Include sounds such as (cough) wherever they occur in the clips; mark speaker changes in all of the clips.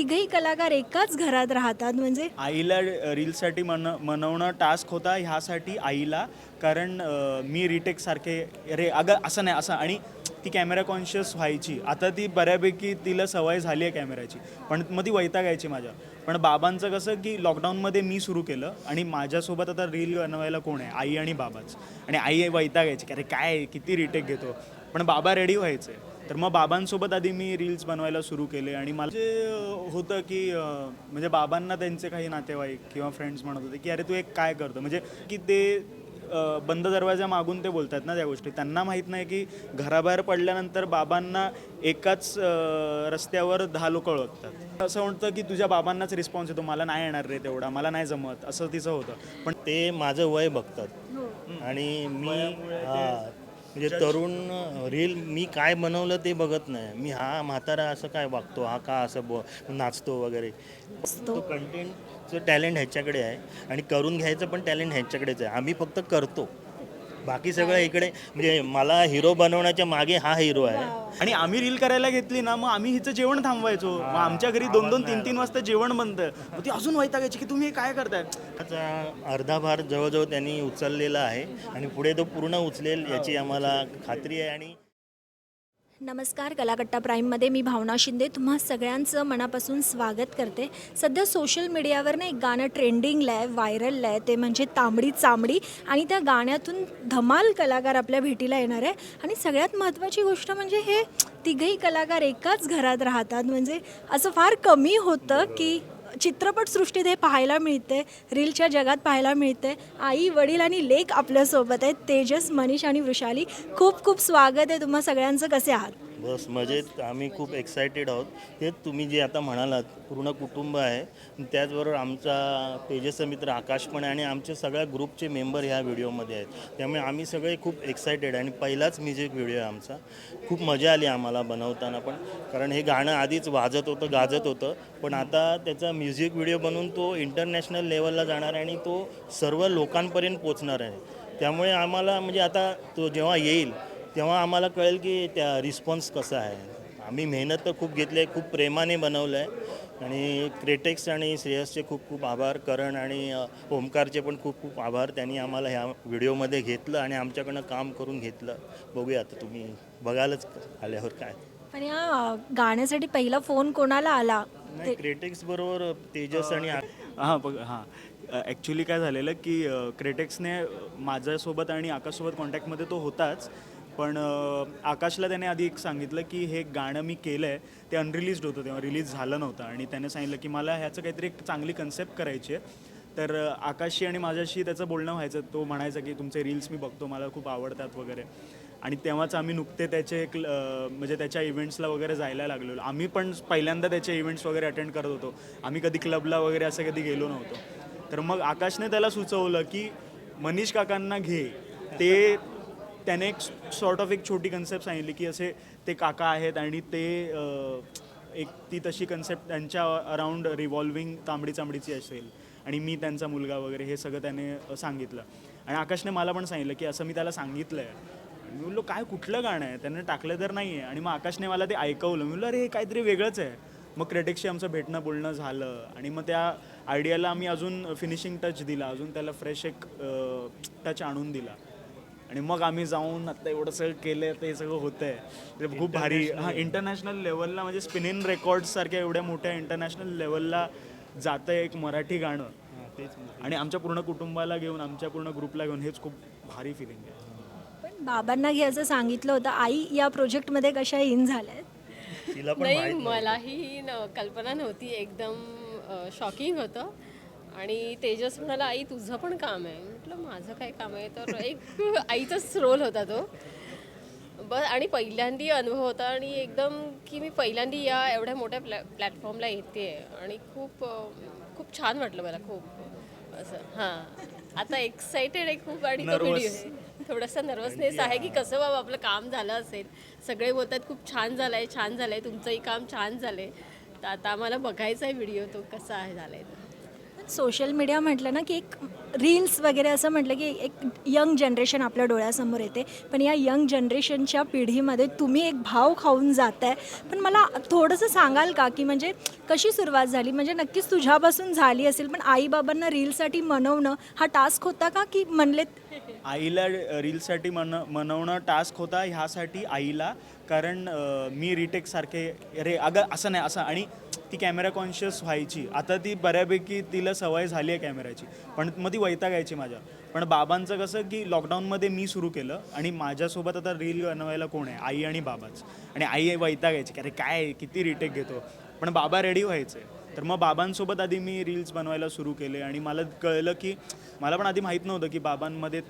Speaker 1: तिघही कलाकार एकाच घरात राहतात म्हणजे?
Speaker 2: आईला रीलसाठी मन मनवणं टास्क होता ह्यासाठी आईला. कारण मी रिटेक सारखे अरे अगं असं नाही असं आणि ती कॅमेरा कॉन्शियस व्हायची. आता ती बऱ्यापैकी तिला सवय झाली आहे कॅमेऱ्याची पण मग ती वैतागायची माझ्या पण बाबांचं कसं की लॉकडाऊनमध्ये मी सुरू केलं आणि माझ्यासोबत आता रील बनवायला कोण आहे? आई आणि बाबाच. आणि आई वैतागायची की अरे काय किती रिटेक घेतो? पण बाबा रेडी व्हायचे. तर मग बाबांसोबत आधी मी रील्स बनवायला सुरू केले आणि मला जे होतं की म्हणजे बाबांना त्यांचे काही नातेवाईक किंवा फ्रेंड्स म्हणत होते की अरे तू एक काय करतो? म्हणजे की ते बंद दरवाजा मागून ते बोलतात ना त्या गोष्टी. त्यांना माहीत नाही की घराबाहेर पडल्यानंतर बाबांना एकाच रस्त्यावर दहा लोक ओळखतात. असं म्हणतं की तुझ्या बाबांनाच रिस्पॉन्स येतो मला नाही येणार रे तेवढा मला नाही जमत. असं तिचं होतं. पण
Speaker 3: ते माझं वय बघतात. आणि मी हा म्हणजे तरुण रील मी काय बनवलं ते बघत नाही. मी हा म्हातारा असं काय वागतो हा का असं ब नाचतो वगैरे. तो कंटेंटचं टॅलेंट ह्याच्याकडे आहे आणि करून घ्यायचं पण टॅलेंट ह्याच्याकडेच आहे. आम्ही फक्त करतो. बाकी सगळं इकडे म्हणजे मला हिरो बनवण्याच्या मागे हा हिरो आहे.
Speaker 2: आणि आम्ही रील करायला घेतली ना मग आम्ही हिचं जेवण थांबवायचो. मग आमच्या घरी दोन दोन तीन तीन वाजता जेवण बनतं. मग ती अजून वैतागायची की तुम्ही हे काय करताय?
Speaker 3: त्याचा अर्धा भार जवळजवळ त्यांनी उचललेला आहे. आणि पुढे तो पूर्ण उचलेल याची आम्हाला खात्री आहे. आणि
Speaker 1: नमस्कार कलाकट्टा प्राईममध्ये मी भावना शिंदे तुम्हा सगळ्यांचं मनापासून स्वागत करते. सध्या सोशल मीडियावर ना एक गाणं ट्रेंडिंगला आहे व्हायरलला आहे ते म्हणजे तांबडी चांबडी आणि त्या गाण्यातून धमाल कलाकार आपल्या भेटीला येणार आहे. आणि सगळ्यात महत्त्वाची गोष्ट म्हणजे हे तिघही कलाकार एकाच घरात राहतात. म्हणजे असं फार कमी होतं की चित्रपटसृष्टीत हे पाहायला मिळते रीलच्या जगात पाहायला मिळते. आई वडील आणि लेक आपल्यासोबत आहेत. तेजस मनीष आणि वृषाली खूप खूप स्वागत आहे तुम्हा सगळ्यांचं. कसे आहात?
Speaker 3: बस मजेत आम्ही खूप एक्सायटेड आहोत. तेच तुम्ही जे आता म्हणालात पूर्ण कुटुंब आहे. त्याचबरोबर आमचा तेजस मित्र आकाश पण आहे आणि आमचे सगळ्या ग्रुपचे मेंबर ह्या व्हिडिओमध्ये आहेत. त्यामुळे आम्ही सगळे खूप एक्सायटेड आणि पहिलाच म्युझिक व्हिडिओ आहे आमचा खूप मजा आली आम्हाला बनवताना पण. कारण हे गाणं आधीच वाजत होतं गाजत होतं. पण आता त्याचा म्युझिक व्हिडिओ बनवून तो इंटरनॅशनल लेवलला जाणार आहे आणि तो सर्व लोकांपर्यंत पोचणार आहे. त्यामुळे आम्हाला म्हणजे आता तो जेव्हा येईल तेव्हा आम्हाला कळेल की त्या रिस्पॉन्स कसा आहे. आम्ही मेहनत तर खूप घेतली आहे खूप प्रेमाने बनवलं आहे. आणि क्रेटेक्स आणि श्रेयसचे खूप खूप आभार करण आणि ओमकारचे पण खूप खूप आभार. त्यांनी आम्हाला ह्या व्हिडिओमध्ये घेतलं आणि आमच्याकडनं काम करून घेतलं. बघूया आता तुम्ही बघालच आल्यावर काय.
Speaker 1: पण या गाण्यासाठी पहिला फोन कोणाला आला?
Speaker 3: नाही क्रेटेक्स बरोबर तेजस आणि आ-
Speaker 2: हां बघ हां. ॲक्च्युली काय झालेलं की क्रेटेक्सने माझ्यासोबत आणि आकाशसोबत कॉन्टॅक्टमध्ये तो होताच. पण आकाशला त्याने आधी एक सांगितलं की हे गाणं मी केलं आहे ते अनरिलीज्ड होतं तेव्हा रिलीज झालं नव्हतं. आणि त्याने सांगितलं की मला ह्याचं काहीतरी एक चांगली कन्सेप्ट करायची आहे. तर आकाशशी आणि माझ्याशी त्याचं बोलणं व्हायचं तो म्हणायचा की तुमचे रील्स मी बघतो मला खूप आवडतात वगैरे. आणि तेव्हाच आम्ही नुकते त्याचे एक म्हणजे त्याच्या इव्हेंट्सला वगैरे जायला लागलो. आम्ही पण पहिल्यांदा त्याचे इव्हेंट्स वगैरे अटेंड करत होतो. आम्ही कधी क्लबला वगैरे असं कधी गेलो नव्हतो. तर मग आकाशने त्याला सुचवलं की मनीष काकांना घे. ते त्याने एक सॉर्ट ऑफ एक छोटी कन्सेप्ट सांगितली की असे ते काका आहेत आणि ते एक ती तशी कन्सेप्ट त्यांच्या अराउंड रिव्हॉल्विंग तांबडी चांबडीची असेल. आणि मी त्यांचा मुलगा वगैरे हे सगळं त्याने सांगितलं. आणि आकाशने मला पण सांगितलं की असं मी त्याला सांगितलं आहे मी बोललो काय कुठलं गाणं आहे? त्याने टाकलं तर नाही आहे आणि मग आकाशने मला ते ऐकवलं. मी बोललो अरे हे काहीतरी वेगळंच आहे. मग क्रेटेक्सशी आमचं भेटणं बोलणं झालं. आणि मग त्या आयडियाला आम्ही अजून फिनिशिंग टच दिला. अजून त्याला फ्रेश एक टच आणून दिला. आणि मग आम्ही जाऊन आता एवढं सगळं केलं ते सगळं होतं आहे ते खूप भारी हां इंटरनॅशनल लेवलला म्हणजे स्पिनिन रेकॉर्ड्स सारख्या एवढ्या मोठ्या इंटरनॅशनल लेवलला जातं एक मराठी गाणं.
Speaker 3: तेच
Speaker 2: आणि आमच्या पूर्ण कुटुंबाला घेऊन आमच्या पूर्ण ग्रुपला घेऊन हेच खूप भारी फिलिंग आहे.
Speaker 1: पण बाबांना घ्यायचं सांगितलं होतं आई या प्रोजेक्टमध्ये कशा इन झाल्या आहेत
Speaker 3: तिला पण
Speaker 4: नाही. मलाही ही न- कल्पना नव्हती. एकदम शॉकिंग होतं. आणि तेजस म्हणाला आई तुझं पण काम आहे. म्हटलं माझं काय काम आहे? तर एक (laughs) आईचाच रोल होता तो. बस आणि पहिल्यांदी अनुभव होता आणि एकदम की मी पहिल्यांदी या एवढ्या मोठ्या प्लॅ प्लॅटफॉर्मला येते आणि खूप खूप छान वाटलं मला खूप. असं हां. आता एक्सायटेड आहे खूप आणि तो. व्हिडिओ थोडासा नर्वसनेस आहे की कसं बाबा आपलं काम झालं असेल. सगळे बोलतात खूप छान झालं आहे छान झालं आहे तुमचंही काम छान झालं आहे तर आता आम्हाला बघायचा आहे व्हिडिओ तो कसा आहे झाला आहे
Speaker 1: सोशल मीडिया म्हटलं ना की एक रील्स वगैरे असं म्हटलं की एक यंग जनरेशन आपल्या डोळ्यासमोर येते. पण या यंग जनरेशनच्या पिढीमध्ये तुम्ही एक भाव खाऊन जात आहे पण मला थोडंसं सांगाल का की म्हणजे कशी सुरुवात झाली? म्हणजे नक्कीच तुझ्यापासून झाली असेल पण आईबाबांना रीलसाठी मनवणं हा टास्क होता का की म्हणलेत
Speaker 2: आईला रीलसाठी मन मनवणं टास्क होता ह्यासाठी आईला. कारण मी रिटेक सारखे अरे अगं असं नाही असं. आणि ती कॅमेरा कॉन्शियस व्हायची. आता ती बऱ्यापैकी तिला सवय झाली आहे कॅमेऱ्याची. पण मग ती वैतागायची माझ्या. पण बाबांचं कसं की लॉकडाऊनमध्ये मी सुरू केलं आणि माझ्यासोबत आता रील बनवायला कोण आहे? आई आणि बाबाच. आणि आई वैतागायची की अरे काय किती रिटेक घेतो? पण बाबा रेडी व्हायचे. तर मग बाबांसोबत आधी मी रील्स बनवायला सुरू केले आणि मला कळलं की मला पण आधी माहीत नव्हतं की बाबांमध्ये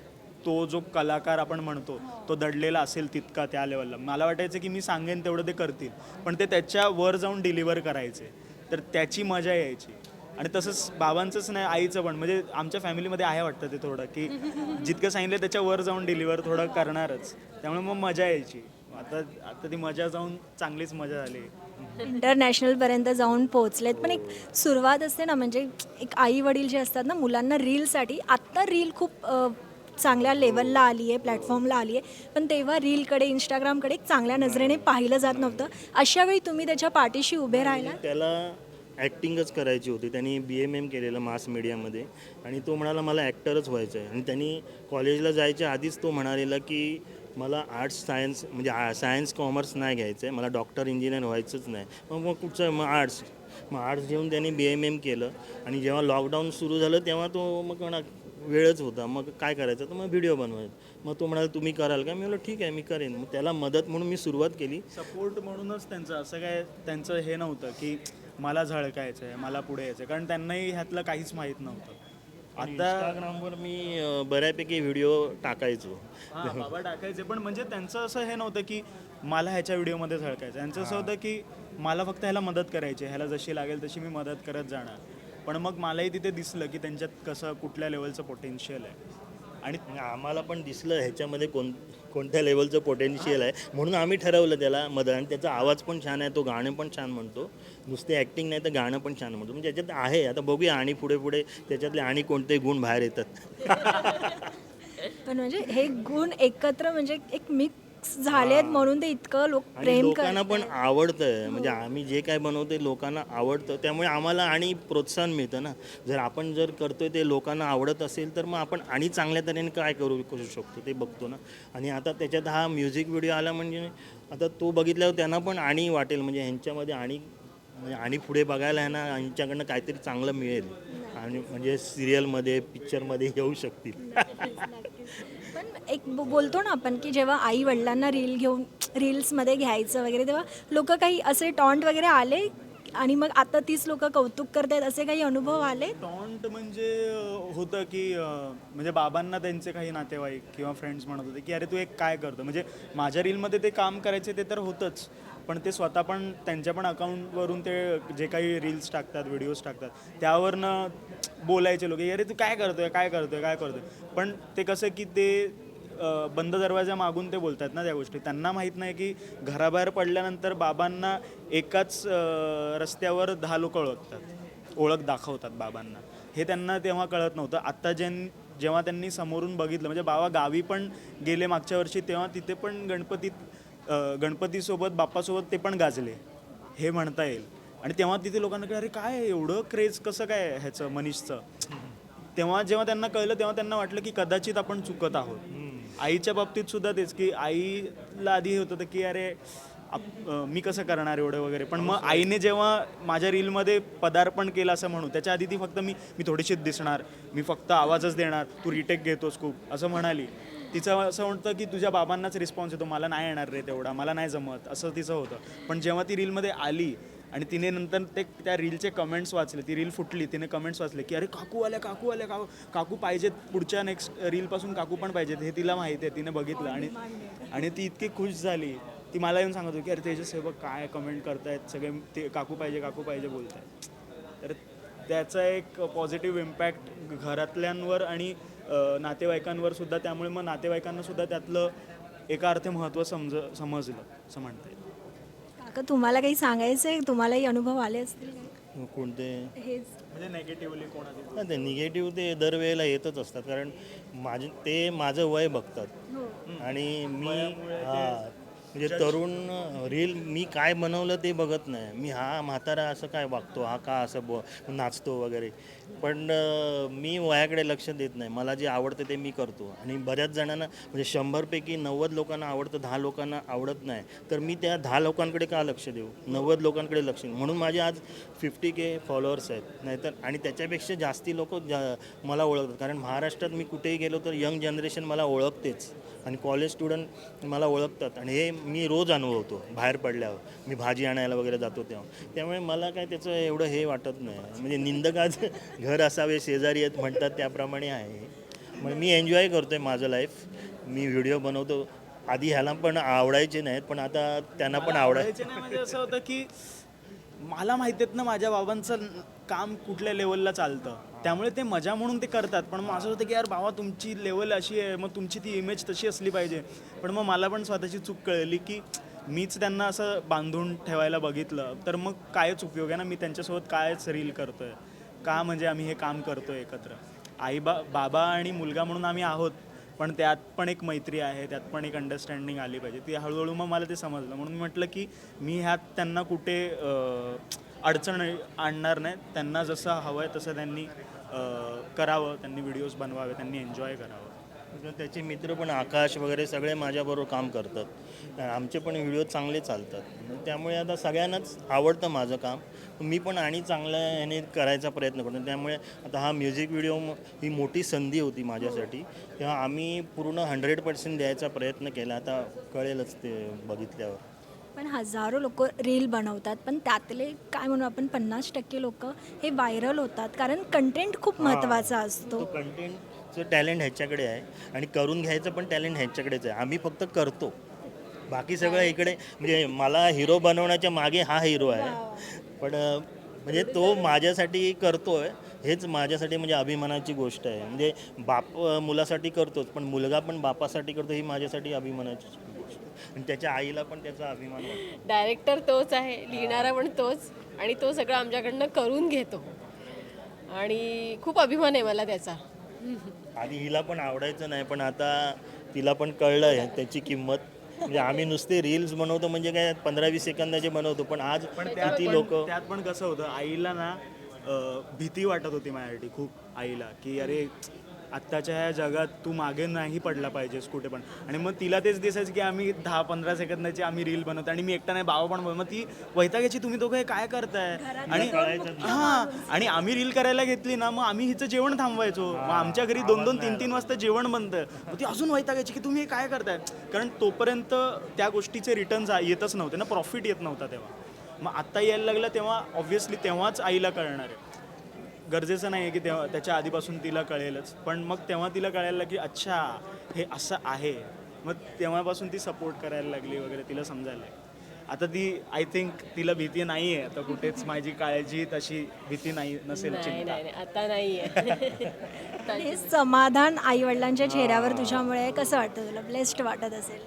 Speaker 2: तो जो कलाकार आपण म्हणतो तो दडलेला असेल तितका त्या लेवलला मला वाटायचं की मी सांगेन तेवढं ते करतील पण ते त्याच्या वर जाऊन डिलिव्हर करायचे. तर त्याची मजा यायची. आणि तसंच बाबांचंच नाही आईचं पण. म्हणजे आमच्या फॅमिलीमध्ये आहे वाटतं ते थोडं की जितकं सांगितलं त्याच्या वर जाऊन डिलिव्हर थोडं करणारच. त्यामुळे मग मजा यायची. आता आता ती मजा जाऊन चांगलीच मजा झाली.
Speaker 1: इंटरनॅशनलपर्यंत जाऊन पोहोचलेत. पण एक सुरुवात असते ना म्हणजे एक आई वडील जे असतात ना मुलांना रीलसाठी आत्ता रील खूप चांगल्या लेवलला आली आहे प्लॅटफॉर्मला आली आहे. पण तेव्हा रीलकडे इंस्टाग्रामकडे एक चांगल्या नजरेने पाहिलं जात नव्हतं. अशा वेळी तुम्ही त्याच्या पाठीशी उभे राहिला
Speaker 3: त्याला ॲक्टिंगच करायची होती. त्यांनी बी एम एम केलेलं मास मीडियामध्ये आणि तो म्हणाला मला ॲक्टरच व्हायचं आहे. आणि त्यांनी कॉलेजला जायच्या आधीच तो म्हणालेला की मला आर्ट्स सायन्स म्हणजे सायन्स कॉमर्स नाही घ्यायचं आहे. मला डॉक्टर इंजिनियर व्हायचंच नाही. मग मग कुठचं मग आर्ट्स मग आर्ट्स घेऊन त्यांनी बी एम एम केलं. आणि जेव्हा लॉकडाऊन सुरू झालं तेव्हा तो मग म्हणा वेळच होता. मग काय करायचं? तर मग व्हिडिओ बनवायचा. मग तो म्हणाला तुम्ही कराल का? मी म्हटलं ठीक आहे मी करेन. मग त्याला मदत म्हणून मी सुरुवात केली.
Speaker 2: सपोर्ट म्हणूनच त्यांचं असं काय त्यांचं हे नव्हतं की मला झळकायचं आहे मला पुढे यायचं आहे. कारण त्यांनाही ह्यातलं काहीच माहीत नव्हतं. आता
Speaker 3: इंस्टाग्रामवर मी बऱ्यापैकी व्हिडिओ टाकायचो.
Speaker 2: हा बाबा टाकायचे. पण म्हणजे त्यांचं असं हे नव्हतं की मला ह्याच्या व्हिडिओमध्ये झळकायचं त्यांचं असं होतं की मला फक्त ह्याला मदत करायची ह्याला जशी लागेल तशी मी मदत करत जाणार. पण मग मलाही तिथे दिसलं की त्यांच्यात कसं कुठल्या लेवलचं पोटेन्शियल आहे. आणि
Speaker 3: आम्हाला पण दिसलं ह्याच्यामध्ये कोण कोणत्या लेवलचं पोटेन्शियल आहे. म्हणून आम्ही ठरवलं त्याला मदत आणि त्याचा आवाज पण छान आहे तो गाणं पण छान म्हणतो. नुसते ॲक्टिंग नाही तर गाणं पण छान म्हणतो. म्हणजे त्याच्यात आहे. आता बघूया आणि पुढे पुढे त्याच्यातले आणि कोणते गुण बाहेर येतात. (laughs)
Speaker 1: पण म्हणजे हे गुण एकत्र म्हणजे एक मिक्स झाले आहेत म्हणून ते इतकं लोक
Speaker 3: आणि
Speaker 1: प्रेम
Speaker 3: लोकांना पण आवडतं म्हणजे आम्ही जे काय बनवतो ते लोकांना आवडतं. त्यामुळे आम्हाला आणि प्रोत्साहन मिळतं ना. जर आपण जर करतोय ते लोकांना आवडत असेल तर मग आपण आणि चांगल्या तऱ्हेने काय करू करू शकतो ते बघतो ना. आणि आता त्याच्यात हा म्युझिक व्हिडिओ आला म्हणजे आता तो बघितल्यावर त्यांना पण आणि वाटेल. म्हणजे ह्यांच्यामध्ये आणि म्हणजे आणि पुढे बघायला आहे ना ह्यांच्याकडनं काहीतरी चांगलं मिळेल. आणि म्हणजे सिरियलमध्ये पिक्चरमध्ये येऊ शकतील.
Speaker 1: पण एक ब- बोलतो ना आपण की जेव्हा आई वडिलांना रील घेऊन रील्समध्ये घ्यायचं वगैरे तेव्हा लोक काही असे टॉन्ट वगैरे आले? आणि मग आता तीच लोक कौतुक करतायत असे काही अनुभव आले?
Speaker 2: टॉन्ट म्हणजे अं, होतं की अं, म्हणजे बाबांना त्यांचे काही नातेवाईक किंवा फ्रेंड्स म्हणत होते की अरे तू एक काय करतो? म्हणजे माझ्या रीलमध्ये ते काम करायचे ते तर होतंच. पण ते स्वतः पण त्यांच्या पण अकाउंटवरून ते जे काही रील्स टाकतात व्हिडिओज टाकतात त्यावरनं बोलायचे लोक अरे तू काय करतोय काय करतोय काय करतोय? पण ते कसं की ते बंद दरवाजा मागून ते बोलतात ना त्या गोष्टी. त्यांना माहीत नाही की घराबाहेर पडल्यानंतर बाबांना एकाच रस्त्यावर दहा लोक ओळखतात ओळख दाखवतात बाबांना. हे त्यांना तेव्हा कळत नव्हतं. आत्ता ज्यां जेव्हा त्यांनी समोरून बघितलं म्हणजे बाबा गावी पण गेले मागच्या वर्षी तेव्हा तिथे पण गणपतीत गणपतीसोबत बाप्पासोबत ते पण गाजले. हे म्हणता येईल. आणि तेव्हा तिथे लोकांना कळलं अरे काय एवढं क्रेज कसं काय ह्याचं मनीषचं? तेव्हा जेव्हा त्यांना कळलं तेव्हा त्यांना वाटलं की कदाचित आपण चुकत आहोत. आईच्या बाबतीत सुद्धा तेच की आईला आधी हे होतं होतं की अरे आप- मी कसं करणार एवढं वगैरे? पण मग आईने जेव्हा माझ्या रीलमध्ये पदार्पण केलं असं म्हणू त्याच्या आधी ती फक्त मी मी थोडीशीच दिसणार. मी फक्त आवाजच देणार. तू रिटेक घेतोस खूप. असं म्हणाली. तिचं असं म्हणतं की तुझ्या बाबांनाच रिस्पॉन्स येतो मला नाही येणार रे तेवढा मला नाही जमत असं तिचं होतं. पण जेव्हा ती रीलमध्ये आली आणि तिने नंतर ते त्या रीलचे कमेंट्स वाचले ती रील फुटली तिने कमेंट्स वाचले की अरे काकू आल्या काकू आल्या काकू काकू पाहिजेत पुढच्या नेक्स्ट रीलपासून काकू पण पाहिजेत हे तिला माहिती आहे तिने बघितलं आणि आणि ती इतकी खुश झाली ती मला येऊन सांगत होती की अरे तेजस हे बघ काय कमेंट करतायत सगळे ते काकू पाहिजे काकू पाहिजे बोलतायत. तर त्याचा एक पॉझिटिव्ह इम्पॅक्ट घरातल्यांवर आणि नातेवाईकांवर सुद्धा त्यामुळे मग नातेवाईकांना सुद्धा त्यातलं एका अर्थे महत्त्व समज समजलं असं म्हणता येईल.
Speaker 1: काका तुम्हाला काही सांगायचं आहे तुम्हालाही अनुभव आले असतील?
Speaker 3: कोणते?
Speaker 1: हेच.
Speaker 2: म्हणजे नेगेटिव्हली कोणाची?
Speaker 3: ते निगेटिव्ह ते दरवेळेला येतच असतात कारण माझे ते माझं वय बघतात.
Speaker 1: हो.
Speaker 3: आणि मी हा म्हणजे तरुण रील मी काय बनवलं ते बघत नाही. मी हा म्हातारा असं काय वागतो? हा का असं ब नाचतो वगैरे? पण मी वयाकडे लक्ष देत नाही. मला जे आवडतं ते मी करतो. आणि बऱ्याच जणांना म्हणजे शंभरपैकी नव्वद लोकांना आवडतं दहा लोकांना आवडत नाही. तर मी त्या दहा लोकांकडे का लक्ष देऊ? नव्वद लोकांकडे लक्ष देऊ. म्हणून माझे आज फिफ्टी के फॉलोअर्स आहेत. नाहीतर आणि त्याच्यापेक्षा जास्ती लोक जा मला ओळखतात. कारण महाराष्ट्रात मी कुठेही गेलो तर यंग जनरेशन मला ओळखतेच. आणि कॉलेज स्टुडंट मला ओळखतात. आणि हे मी रोज अनुभवतो बाहेर पडल्यावर. मी भाजी आणायला वगैरे जातो तेव्हा. त्यामुळे मला काय त्याचं एवढं हे वाटत नाही. म्हणजे निंदकाच घर असावे शेजारी आहेत म्हणतात त्याप्रमाणे आहे. मग मी एन्जॉय करतो आहे माझं लाईफ मी व्हिडिओ बनवतो. आधी ह्याला पण आवडायचे नाहीत पण आता त्यांना पण आवडाय
Speaker 2: आवडायचे म्हणजे असं होतं की मला माहिती आहेत ना माझ्या बाबांचं काम कुठल्या लेवलला चालतं. त्यामुळे ते मजा म्हणून ते करतात. पण मग असं होतं की यार बाबा तुमची लेवल अशी आहे मग तुमची ती इमेज तशी असली पाहिजे. पण मग मला पण स्वतःची चूक कळली की मीच त्यांना असं बांधून ठेवायला बघितलं. तर मग कायच उपयोग आहे ना? मी त्यांच्यासोबत कायच रील करतोय? का म्हणजे आम्ही हे काम करतोय एकत्र? आई बा बाबा आणि मुलगा म्हणून आम्ही आहोत पण त्यात पण एक मैत्री आहे त्यात पण एक अंडरस्टँडिंग आली पाहिजे. ती हळूहळू मग मला ते समजलं. म्हणून मी म्हटलं की मी ह्यात त्यांना कुठे अडचण आणणार नाही. त्यांना जसं हवं आहे तसं त्यांनी करावं. त्यांनी व्हिडिओज बनवावे त्यांनी एन्जॉय करावं.
Speaker 3: तर त्याचे मित्र पण आकाश वगैरे सगळे माझ्याबरोबर काम करतात. आमचे पण व्हिडिओ चांगले चालतात. त्यामुळे आता सगळ्यांनाच आवडतं माझं काम. मी पण आणि चांगल्या ह्याने करायचा प्रयत्न करतो. त्यामुळे आता हा म्युझिक व्हिडिओ ही मोठी संधी होती माझ्यासाठी. तेव्हा आम्ही पूर्ण हंड्रेड पर्सेंट द्यायचा प्रयत्न केला. आता कळेलच ते बघितल्यावर.
Speaker 1: पण हजारो लोक रील बनवतात पण त्यातले काय म्हणू आपण पन्नास टक्के लोक हे व्हायरल होतात कारण कंटेंट खूप महत्त्वाचा असतो.
Speaker 3: तो कंटेंटचं टॅलेंट ह्याच्याकडे आहे आणि करून घ्यायचं पण टॅलेंट ह्याच्याकडेच आहे. आम्ही फक्त करतो. बाकी सगळं इकडे म्हणजे मला हिरो बनवण्याच्या मागे हा हिरो आहे. पण म्हणजे तो माझ्यासाठी करतोय हेच माझ्यासाठी म्हणजे अभिमानाची गोष्ट आहे. म्हणजे बाप मुलासाठी करतोच पण मुलगा पण बापासाठी करतो ही माझ्यासाठी अभिमानाची. आणि त्याच्या आईला पण त्याचा अभिमान वाटतो.
Speaker 4: डायरेक्टर तोच आहे लिहिणारा पण तोच आणि तो सगळं आमच्याकडनं करून घेतो. आणि खूप अभिमान आहे मला त्याचा.
Speaker 3: आधी हिला पण आवडायचं नाही पण आता तिला पण कळलं आहे त्याची किंमत. म्हणजे आम्ही नुसते रील्स बनवतो म्हणजे काय पंधरा वीस सेकंदाचे बनवतो पण आज
Speaker 2: त्यात
Speaker 3: किती
Speaker 2: पण-
Speaker 3: लोक
Speaker 2: त्यात पण कसं होतं आईला ना अं, भीती वाटत होती माझ्यासाठी खूप आईला की अरे आत्ताच्या ह्या जगात तू मागे नाही पडला पाहिजेस कुठे पण. आणि मग तिला तेच दिसायचं की आम्ही दहा पंधरा सेकंदाची आम्ही रील बनवतो आणि मी एकटा नाही बाबा पण बनवतो. मग ती वैतागाची तुम्ही दोघं हे काय करताय? आणि हां आणि आम्ही रील करायला घेतली ना मग आम्ही हिचं जेवण थांबवायचो. मग आमच्या घरी दोन दोन तीन तीन वाजता जेवण बनतं. मग ती अजून वैतागायची की तुम्ही हे काय करताय? कारण तोपर्यंत त्या गोष्टीचे रिटर्न्स येतच नव्हते ना प्रॉफिट येत नव्हता तेव्हा. मग आत्ता यायला लागलं तेव्हा ऑब्व्हियसली तेव्हाच आईला कळणार आहे. गरजेचं नाही आहे की तेव्हा त्याच्या आधीपासून तिला कळेलच. पण मग तेव्हा तिला कळायला की अच्छा हे असं आहे. मग तेव्हापासून ती सपोर्ट करायला लागली वगैरे तिला समजायला लागली. आता ती आय थिंक तिला भीती नाही आहे आता कुठेच माझी काळजी तशी भीती नाही नसेल
Speaker 4: नाही
Speaker 2: चिंता.
Speaker 4: नाही नाही, आता नाही आहे
Speaker 1: हे समाधान आईवडिलांच्या चेहऱ्यावर तुझ्यामुळे कसं वाटतं तुला? ब्लेस्ड वाटत असेल.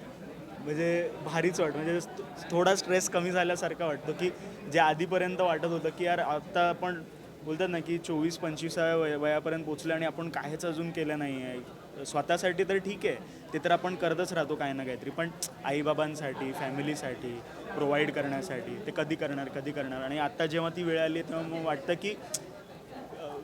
Speaker 2: म्हणजे भारीच वाटतं. म्हणजे थोडा स्ट्रेस कमी झाल्यासारखा वाटतो की जे आधीपर्यंत वाटत होतं की यार आता आपण बोलतात ना की चोवीस पंचवीसाव्या वय वयापर्यंत पोचलं आणि आपण काहीच अजून केलं नाही आहे. स्वतःसाठी तर ठीक आहे ते तर आपण करतच राहतो काही ना काहीतरी. पण आईबाबांसाठी फॅमिलीसाठी प्रोव्हाइड करण्यासाठी ते कधी करणार कधी करणार? आणि आत्ता जेव्हा ती वेळ आली तेव्हा मग वाटतं की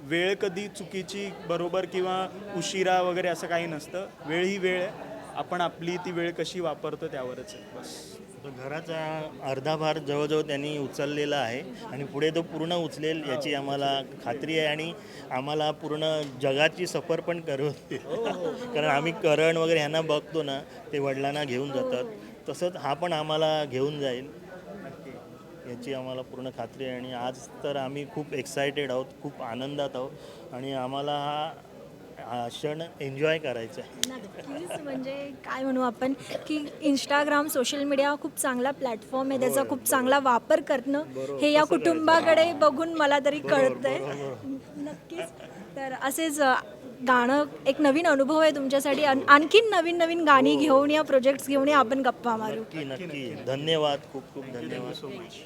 Speaker 2: वेळ कधी चुकीची बरोबर किंवा उशिरा वगैरे असं काही नसतं. वेळ ही वेळ आहे. आपण आपली ती वेळ कशी वापरतो त्यावरच आहे. बस.
Speaker 3: घराचा अर्धा भार जवळजवळ त्यांनी उचललेला आहे आणि पुढे तो पूर्ण उचलेल याची आम्हाला खात्री आहे आणि आम्हाला पूर्ण जगाची सफर पण करवते. कारण आम्ही करण वगैरे ह्यांना बघतो ना ते वडिलांना घेऊन जातात. तसंच हा पण आम्हाला घेऊन जाईल. याची आम्हाला पूर्ण खात्री आहे आणि आज तर आम्ही खूप एक्सायटेड आहोत खूप आनंदात आहोत. आणि आम्हाला हा हा क्षण एन्जॉय करायचा. आहे
Speaker 1: नक्कीच. म्हणजे काय म्हणू आपण की इंस्टाग्राम सोशल मीडिया खूप चांगला प्लॅटफॉर्म आहे. त्याचा खूप चांगला वापर करणं हे या कुटुंबाकडे बघून मला तरी कळतंय. नक्कीच. तर असेच अ, गाणं एक नवीन अनुभव आहे तुमच्यासाठी. आण- आणखीन नवीन नवीन गाणी घेऊन या प्रोजेक्ट्स घेऊन या आपण गप्पा मारू.
Speaker 3: नक्की नक्की. धन्यवाद खूप खूप धन्यवाद.
Speaker 2: So much